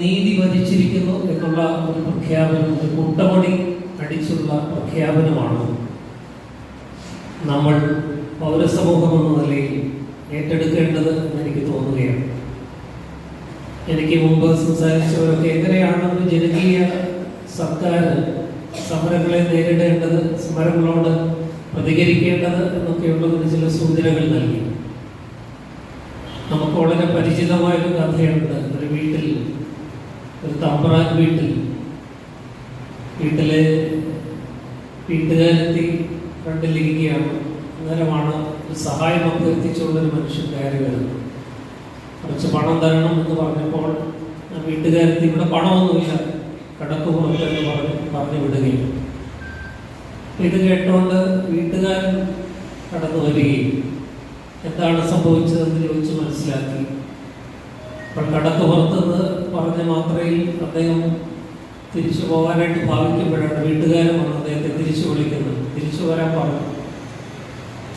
നീതി വധിച്ചിരിക്കുന്നു എന്നുള്ള ഒരു പ്രഖ്യാപനം ഒരു കുട്ടമണി അടിച്ചുള്ള പ്രഖ്യാപനമാണ് നമ്മൾ പൗരസമൂഹം എന്ന നിലയിൽ ഏറ്റെടുക്കേണ്ടത് എന്ന് എനിക്ക് തോന്നുകയാണ്. എനിക്ക് മുമ്പ് സംസാരിച്ചവരൊക്കെ എങ്ങനെയാണ് ഒരു ജനകീയ സർക്കാർ സമരങ്ങളെ നേരിടേണ്ടത് സമരങ്ങളോട് പ്രതികരിക്കേണ്ടത് എന്നൊക്കെയുള്ളതിന് ചില സൂചനകൾ നൽകി. നമുക്ക് വളരെ പരിചിതമായൊരു കഥയുണ്ട്. ഒരു വീട്ടിൽ ഒരു തമ്പ്രാൻ വീട്ടിൽ. വീട്ടിലെ വീട്ടുകാരെത്തി ഫ്രണ്ടിലിരിക്കുകയാണ് അന്നേരമാണ് ഒരു സഹായം അഭ്യർത്ഥിച്ചുകൊണ്ട് ഒരു മനുഷ്യൻ കയറി വരുന്നത്. കുറച്ച് പണം തരണം എന്ന് പറഞ്ഞപ്പോൾ വീട്ടുകാരത്തി ഇവിടെ പണമൊന്നുമില്ല കടക്ക് കൊടുത്തെന്ന് പറഞ്ഞ് പറഞ്ഞു വിടുകയും. ഇത് കേട്ടുകൊണ്ട് വീട്ടുകാരൻ കടന്നു വരികയും എന്താണ് സംഭവിച്ചതെന്ന് ചോദിച്ച് മനസ്സിലാക്കി. അപ്പോൾ കടക്ക് പുറത്തെന്ന് പറഞ്ഞ മാത്രയിൽ അദ്ദേഹം തിരിച്ചു പോകാനായിട്ട് ഭാവിക്കുമ്പോഴാണ് വീട്ടുകാരൻ വന്ന് അദ്ദേഹത്തെ തിരിച്ചു വിളിക്കുന്നത്. തിരിച്ചു വരാൻ പറഞ്ഞു.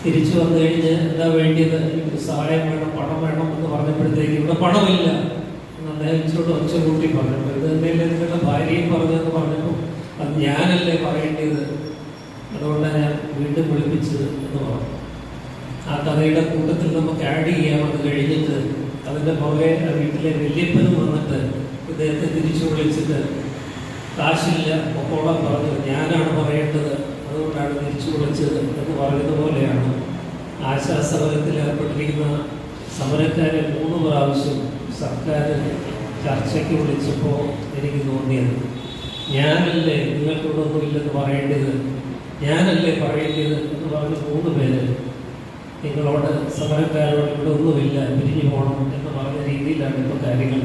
തിരിച്ചു വന്നു കഴിഞ്ഞ് എന്താ വേണ്ടിയത്? സഹായം വേണം പണം വേണം എന്ന് പറഞ്ഞപ്പോഴത്തേക്ക് ഇവിടെ പണമില്ല എന്ന് അദ്ദേഹം ഇച്ചിരോട് ഒച്ച കൂട്ടി പറഞ്ഞു ഇത് എന്തെങ്കിലും നിങ്ങളുടെ ഭാര്യയും പറഞ്ഞതെന്ന് പറഞ്ഞപ്പോൾ അത് ഞാനല്ലേ പറയേണ്ടത്? അതുകൊണ്ടാണ് ഞാൻ വീണ്ടും വിളിപ്പിച്ചത് എന്ന് പറഞ്ഞു. ആ കഥയുടെ കൂട്ടത്തിൽ നമുക്ക് ആഡ് ചെയ്യാം. അത് കഴിഞ്ഞിട്ട് അതിന്റെ പുറകെ വീട്ടിലെ വല്യപ്പനും വന്നിട്ട് ഇദ്ദേഹത്തെ തിരിച്ചു വിളിച്ചിട്ട് കാശില്ല പൊക്കോളം പറഞ്ഞു. ഞാനാണ് പറയേണ്ടത്. അതുകൊണ്ടാണ് തിരിച്ചു വിളിച്ചത് എന്ന് പറഞ്ഞതുപോലെയാണ് പോലെയാണ് ആശാസമരത്തിൽ ഏർപ്പെട്ടിരിക്കുന്ന സമരക്കാരെ മൂന്ന് പ്രാവശ്യം സർക്കാർ ചർച്ചയ്ക്ക് വിളിച്ചപ്പോൾ എനിക്ക് തോന്നിയത് ഞാനല്ലേ നിങ്ങൾക്കിവിടെ ഒന്നുമില്ലെന്ന് പറയേണ്ടത്? ഞാനല്ലേ പറയേണ്ടത്? എന്ന് പറഞ്ഞ് മൂന്ന് പേര് നിങ്ങളോട് സമരക്കാരോട് ഇവിടെ ഒന്നുമില്ല പിരിഞ്ഞു പോകണം എന്ന് പറഞ്ഞ രീതിയിലാണ് ഇപ്പോൾ കാര്യങ്ങൾ